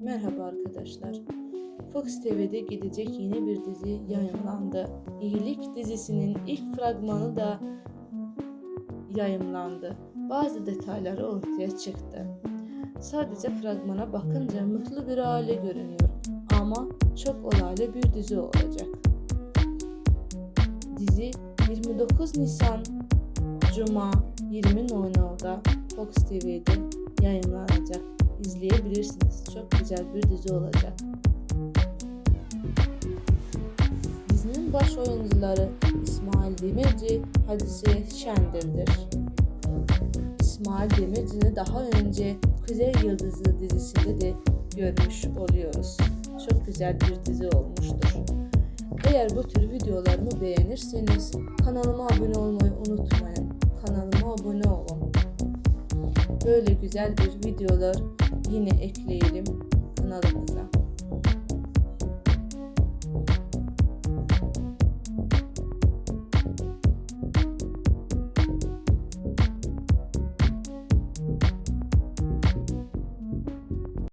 Merhaba arkadaşlar. Fox TV'de gidecek yeni bir dizi yayınlandı. İyilik dizisinin ilk fragmanı da yayınlandı. Bazı detayları ortaya çıktı. Sadece fragmana bakınca mutlu bir aile görünüyor. Ama çok olaylı bir dizi olacak. Dizi 29 Nisan Cuma 20.00'da Fox TV'de. İzleyebilirsiniz. Çok güzel bir dizi olacak. Dizinin baş oyuncuları İsmail Demirci, Hadise Şendil'dir. İsmail Demirci'ni daha önce Kuzey Yıldızı dizisinde de görmüş oluyoruz. Çok güzel bir dizi olmuştur. Eğer bu tür videolarımı beğenirseniz kanalıma abone olmayı unutmayın. Kanalıma abone olun. Böyle güzel bir videolar yine ekleyelim kanalımıza.